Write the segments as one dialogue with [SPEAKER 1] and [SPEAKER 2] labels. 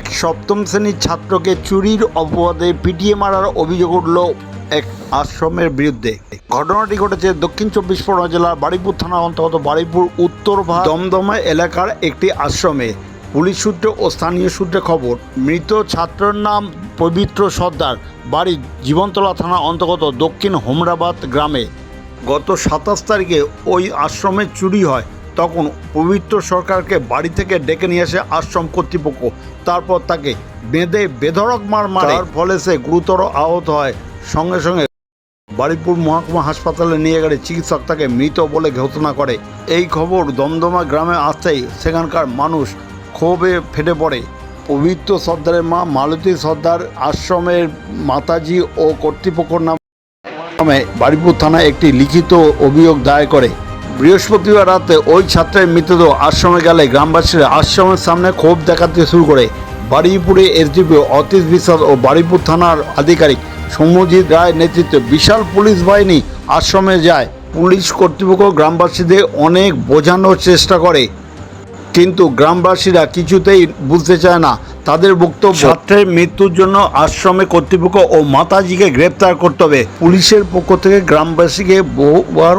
[SPEAKER 1] এক সপ্তম শ্রেণির ছাত্রকে চুরির অপবাদে পিটিয়ে মারার অভিযোগ উঠল এক আশ্রমের বিরুদ্ধে। ঘটনাটি ঘটেছে দক্ষিণ চব্বিশ পরগনা জেলার বাড়িপুর থানার অন্তর্গত বাড়িপুর উত্তর দমদমা এলাকার একটি আশ্রমে। পুলিশ সূত্রে ও স্থানীয় সূত্রে খবর, মৃত ছাত্রের নাম পবিত্র সর্দার। বাড়ি জীবনতলা থানা অন্তর্গত দক্ষিণ হোমরাবাদ গ্রামে। গত সাতাশ তারিখে ওই আশ্রমে চুরি হয়। তখন পবিত্র সরকারকে বাড়ি থেকে ডেকে নিয়ে আসে আশ্রম কর্তৃপক্ষ। তারপর তাকে বেঁধে বেধড়ক মার মারার ফলে সে গুরুতর আহত হয়। সঙ্গে সঙ্গে বাড়িপুর মহকুমা হাসপাতালে নিয়ে গেলে চিকিৎসক তাকে মৃত বলে ঘোষণা করে। এই খবর দমদমা গ্রামে আসতেই সেখানকার মানুষ ক্ষোভে ফেটে পড়ে। পবিত্র সর্দারের মা মালতী সর্দার আশ্রমের মাতাজি ও কর্তৃপক্ষর নাম নামে বাড়িপুর থানায় একটি লিখিত অভিযোগ দায়ের করে। বৃহস্পতিবার রাতে ওই ছাত্রের মৃতদেহ আশ্রমে গেলে গ্রামবাসীরা আশ্রমের সামনে ক্ষোভ দেখাতে শুরু করে। বাড়িপুরে এসডিপি অতীশ বিশ্বাস ও বাড়িপুর থানার আধিকারিক সৌম্যজিৎ রায় নেতৃত্বে বিশাল পুলিশ বাহিনী আশ্রমে যায়। পুলিশ কর্তৃপক্ষ গ্রামবাসীদের অনেক বোঝানোর চেষ্টা করে। কিন্তু গ্রামবাসীরা কিছুতেই বুঝতে চায় না। তাদের বক্তব্য, ছাত্রের মৃত্যুর জন্য আশ্রমে কর্তৃপক্ষ ও মাতাজিকে গ্রেপ্তার করতে হবে। পুলিশের পক্ষ থেকে গ্রামবাসীকে বহুবার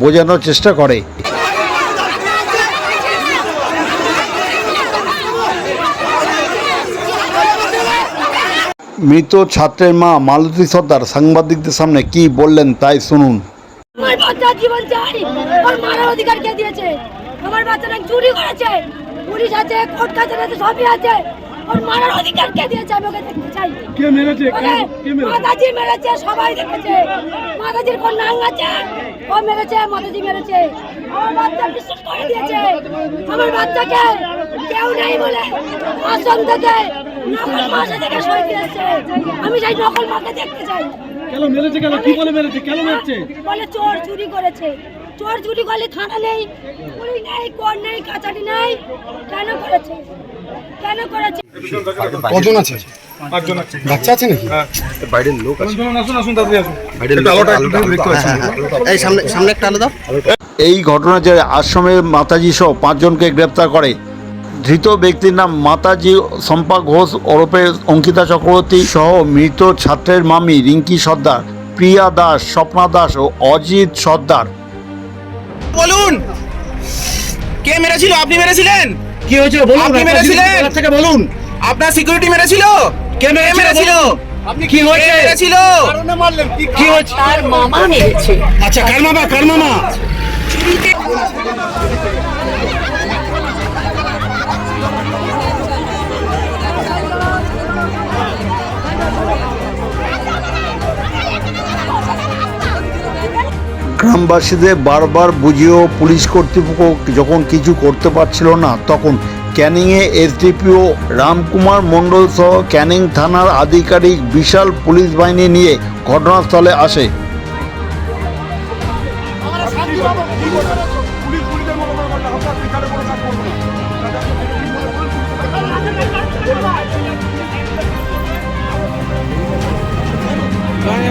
[SPEAKER 1] বোঝানোর চেষ্টা করে। মৃত ছাত্রের মা মালতী সর্দার, সাংবাদিকদের সামনে কি বললেন তাই শুনুন।
[SPEAKER 2] আমার চুরি করেছে। পুলিশ আছে, কোর্ট আছে সবই আছে। ওর মারার অধিকার কে দিয়েছে? আমি ওকে দেখতে চাই।
[SPEAKER 3] কে মেরেছে? কে মেরেছে?
[SPEAKER 2] মাতাজি মেরেছে সবাই দেখেছে। মাতাজির কোন নাম আছে ও মেরেছে মাতাজি মেরেছে। আমার বাচ্চা বিশ্বাস করে দিয়েছে। আমার বাচ্চাকে কেউ নেই বলে আশ্রম থেকে নকল মাসে থেকে সই দিয়েছে। আমি সেই নকল মাকে দেখতে চাই।
[SPEAKER 3] কেন মেরেছে কেন? কি বলে মেরেছে? কেন মেরেছে?
[SPEAKER 2] বলে চোর চুরি করেছে। চোর চুরি করলে থানা নেই পুলিশ নেই কোর্ট নেই কাছারি নেই। কেন করেছে? কেন করেছে?
[SPEAKER 4] কজন আছে?
[SPEAKER 3] পাঁচজন আছে।
[SPEAKER 4] বাচ্চা আছে নাকি?
[SPEAKER 5] বাইরের লোক আছে।
[SPEAKER 3] আসুন আসুন তাড়াতাড়ি আসুন।
[SPEAKER 5] বাইরের
[SPEAKER 3] আলোটা
[SPEAKER 5] আলোটা
[SPEAKER 3] দেখতে
[SPEAKER 5] হ্যাঁ,
[SPEAKER 3] পাচ্ছি।
[SPEAKER 5] হ্যাঁ, হ্যাঁ। এই সামনে সামনে একটা আলো দাও।
[SPEAKER 1] এই ঘটনার জেরে আশ্রমের মাতাজি সহ পাঁচজনকে গ্রেপ্তার করে ধৃত ব্যক্তির নাম মাতাজি শম্পা ঘোষ ওরফে অঙ্কিতা চক্রবর্তী সহ মৃত ছাত্রের মামি রিঙ্কি সর্দার প্রিয়া দাস স্বপ্না দাস ও অজিত সর্দার।
[SPEAKER 6] বলুন! কে মেরেছিল? আপনি মেরেছিলেন?
[SPEAKER 4] কি হয়েছিল? বলুন
[SPEAKER 6] আপনি
[SPEAKER 4] আপনার
[SPEAKER 6] মেরেছিলেন?
[SPEAKER 4] থেকে বলুন।
[SPEAKER 6] আপনার সিকিউরিটি মেরেছিল?
[SPEAKER 4] কেন মেরেছিল?
[SPEAKER 6] মেরেছিল?
[SPEAKER 4] আপনি কি হয়েছে?
[SPEAKER 6] মেরেছিল?
[SPEAKER 4] কি হয়েছে? তার মামা মেরেছে। আচ্ছা কার মামা? কার মামা?
[SPEAKER 1] গ্রামবাসীদের বারবার বুঝিয়েও পুলিশ কর্তৃপক্ষ যখন কিছু করতে পারছিল না, তখন ক্যানিংয়ে এসডিপিও রামকুমার মণ্ডল সহ ক্যানিং থানার আধিকারিক বিশাল পুলিশ বাহিনী নিয়ে ঘটনাস্থলে আসে।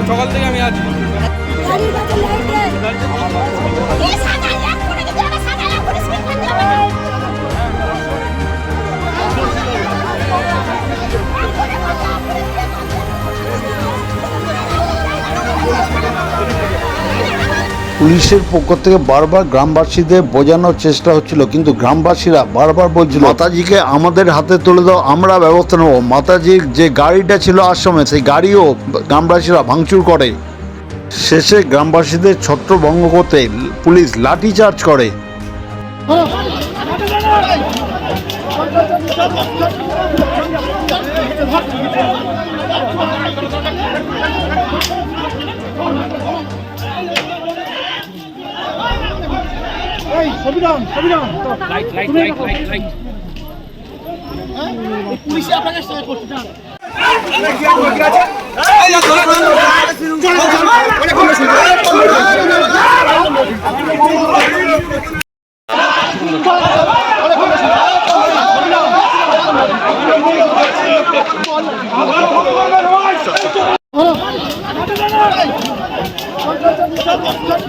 [SPEAKER 3] সকাল থেকে
[SPEAKER 1] পুলিশের পক্ষ থেকে বারবার গ্রামবাসীদের বোঝানোর চেষ্টা হচ্ছিল, কিন্তু গ্রামবাসীরা বারবার বলছিল, মাতাজিকে আমাদের হাতে তুলে দাও, আমরা ব্যবস্থা নেব। মাতাজির যে গাড়িটা ছিল আশ্রমে, সেই গাড়িও গ্রামবাসীরা ভাঙচুর করে। শেষে গ্রামবাসীদের ছত্রভঙ্গ করতে পুলিশ লাঠিচার্জ করে।
[SPEAKER 3] পুলিশে আপনাকে Thank you.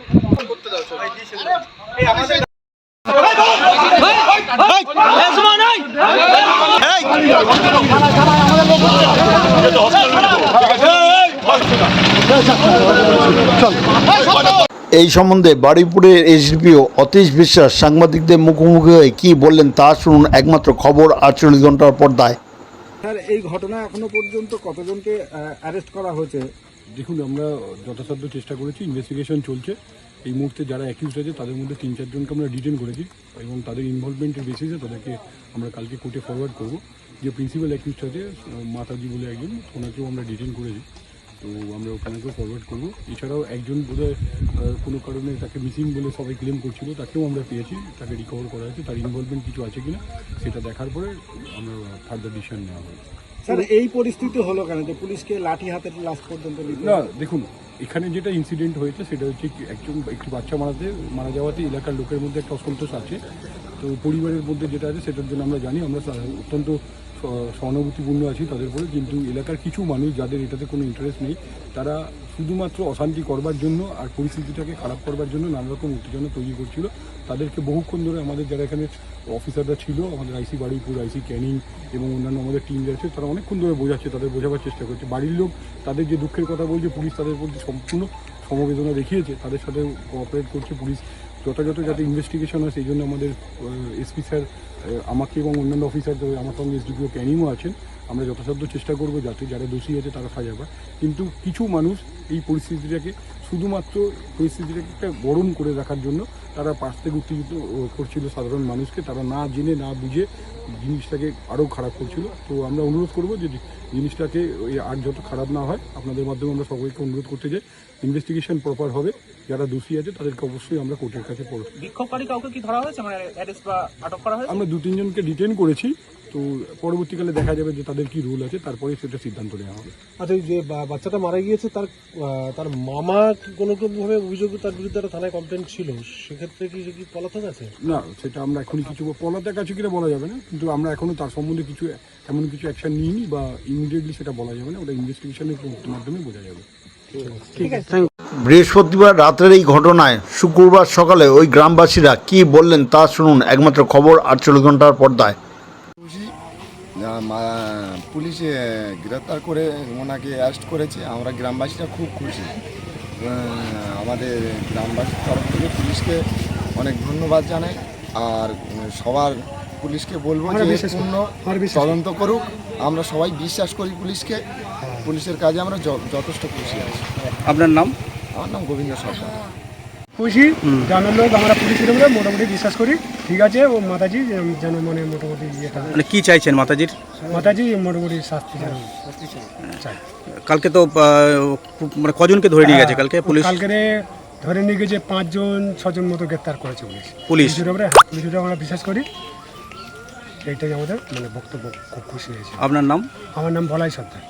[SPEAKER 1] এই সম্বন্ধে বারুইপুরের এসডিপিও অতীশ বিশ্বাস সাংবাদিকদের মুখোমুখি হয়ে কী বললেন তা শুনুন একমাত্র খবর আটচল্লিশ ঘণ্টার পর্দায়।
[SPEAKER 7] স্যার, এই ঘটনা এখনও পর্যন্ত কতজনকে অ্যারেস্ট করা হয়েছে?
[SPEAKER 8] দেখুন, আমরা যথাসাধ্য চেষ্টা করেছি ইনভেস্টিগেশন চলছে। এই মুহূর্তে যারা অ্যাকিউজ আছে, তাদের মধ্যে তিন, চারজনকে আমরা ডিটেন করেছি এবং তাদের ইনভলভমেন্টের বেসিসে তাদেরকে আমরা কালকে কোর্টে ফরওয়ার্ড করব। যে প্রিন্সিপাল অ্যাকিউজ আছে, মাতাজি বলে একজন, ওনাকেও আমরা ডিটেন করেছি। তো আমরা ওখানেকেও ফরওয়ার্ড করব। এছাড়াও একজন বোধহয় কোনো কারণে তাকে মিসিং বলে সবাই ক্লেম করছিল, তাকেও আমরা পেয়েছি, তাকে রিকভার করা হয়েছে। তার ইনভলভমেন্ট কিছু আছে কিনা, সেটা দেখার পরে আমরা ফার্দার ডিসিশন নেওয়া হবে।
[SPEAKER 7] স্যার, এই পরিস্থিতি হলো কেন যে পুলিশকে লাঠি হাতে লাস্ট পর্যন্ত
[SPEAKER 8] না, দেখুন, এখানে যেটা ইনসিডেন্ট হয়েছে, সেটা হচ্ছে একজন, একটি বাচ্চা মারাতে মারা যাওয়াতে এলাকার লোকের মধ্যে একটা অসন্তোষ আছে। তো পরিবারের মধ্যে যেটা আছে, সেটার জন্য আমরা জানি, আমরা অত্যন্ত সহানুভূতিপূর্ণ আছি তাদের উপরে, কিন্তু এলাকার কিছু মানুষ যাদের এটাতে কোনো ইন্টারেস্ট নেই, তারা শুধুমাত্র অশান্তি করবার জন্য আর পরিস্থিতিটাকে খারাপ করবার জন্য নানা রকম উত্তেজনা তৈরি করছিল। তাদেরকে বহুক্ষণ ধরে আমাদের যারা এখানে অফিসাররা ছিল, আমাদের আইসি বারুইপুর আইসি ক্যানিং এবং অন্যান্য আমাদের টিম যাচ্ছে তারা অনেকক্ষণ ধরে বোঝাচ্ছে, তাদের বোঝাবার চেষ্টা করছে। বাড়ির লোক তাদের যে দুঃখের কথা বলছে, পুলিশ তাদের প্রতি সম্পূর্ণ সমবেদনা দেখিয়েছে। তাদের সাথে কোঅপারেট করছে পুলিশ। যথাযথ যাতে ইনভেস্টিগেশন হয়, সেই জন্য আমাদের এসপি স্যার আমাকে এবং অন্যান্য অফিসার আমার সঙ্গে এসডিপিও ক্যানিংও আছেন। আমরা যথাসাধ্য চেষ্টা করব যাতে যারা দোষী আছে তারা সাজা পায়। কিন্তু কিছু মানুষ এই পরিস্থিতিটাকে শুধুমাত্র পরিস্থিতিটাকে একটা গরম করে রাখার জন্য তারা পাশ থেকে উত্তেজিত করছিল সাধারণ মানুষকে। তারা না জেনে না বুঝে জিনিসটাকে আরও খারাপ করছিল। তো আমরা অনুরোধ করব যে জিনিসটাকে ওই আর যত খারাপ না হয় আপনাদের মাধ্যমে আমরা সবাইকে অনুরোধ করতে চাই ইনভেস্টিগেশন প্রপার হবে। যারা দোষী আছে তাদেরকে অবশ্যই আমরা কোর্টের কাছে পড়ব
[SPEAKER 6] বিক্ষোভকারী কাউকে কি ধরা হয়েছে? মানে অ্যারেস্ট বা আটক করা হয়েছে?
[SPEAKER 8] আমরা দু তিনজনকে ডিটেন করেছি তো পরবর্তীকালে দেখা যাবে যে তাদের কি রুল আছে তারপরে সেটা সিদ্ধান্ত নেওয়া হবে।
[SPEAKER 7] আচ্ছা এই যে বা- বাচ্চাটা মারা গিয়েছে তার আহ, তার মামা কি কোনো ভাবে অভিযোগ তার বিরুদ্ধে একটা থানায় কমপ্লেন ছিল? সেক্ষেত্রে কি সে কি পলাতক আছে?
[SPEAKER 8] না সেটা আমরা এখনই কিছু পলাতে কাছে কিনা বলা যাবে না কিন্তু আমরা এখনও তার সম্বন্ধে কিছু এমন কিছু অ্যাকশন নিইনি বা ইমিডিয়েটলি সেটা বলা যাবে না ওটা ইনভেস্টিগেশনের মাধ্যমে বোঝা যাবে।
[SPEAKER 1] বৃহস্পতিবার রাতের এই ঘটনায় শুক্রবার সকালে ওই গ্রামবাসীরা কি বললেন তা শুনুন। একমাত্র খবর আটচল্লিশ ঘণ্টার পর্দায়।
[SPEAKER 9] পুলিশ গ্রেপ্তার করে ওনাকে অ্যারেস্ট করেছে। আমরা গ্রামবাসীরা খুব খুশি। আমাদের গ্রামবাসীর তরফ থেকে পুলিশকে অনেক ধন্যবাদ জানাই। আর সবার পুলিশকে বলব যে পূর্ণ তদন্ত করুক। আমরা সবাই বিশ্বাস করি পুলিশকে। পুলিশের কাজে আমরা য- যথেষ্ট খুশি আছি।
[SPEAKER 5] আপনার নাম?
[SPEAKER 9] আমার নাম গোবিন্দ সরকার।
[SPEAKER 7] খুশি গ্রামের লোক আমরা পুলিশের উপরে মোটামুটি বিশ্বাস করি। ঠিক আছে ও মাতাজি যেন মানে মোটামুটি ইয়েটা।
[SPEAKER 5] মানে কি চাইছেন মাতাজির?
[SPEAKER 7] মাতাজি মোটামুটি শাস্তি চাই।
[SPEAKER 5] কালকে তো মানে কজনকে ধরে নিয়ে গেছে? কালকে পুলিশ?
[SPEAKER 7] কালকে ধরে নিয়ে গেছে পাঁচজন ছজন মতো গ্রেপ্তার করেছে পুলিশ।
[SPEAKER 5] পুলিশ?
[SPEAKER 7] পুলিশের উপরে হ্যাঁ, পুলিশের আমরা বিশ্বাস করি। এইটাই আমাদের মানে বক্তব্য খুব খুশি হয়েছে।
[SPEAKER 5] আপনার নাম?
[SPEAKER 7] আমার নাম বলাই সর্দার।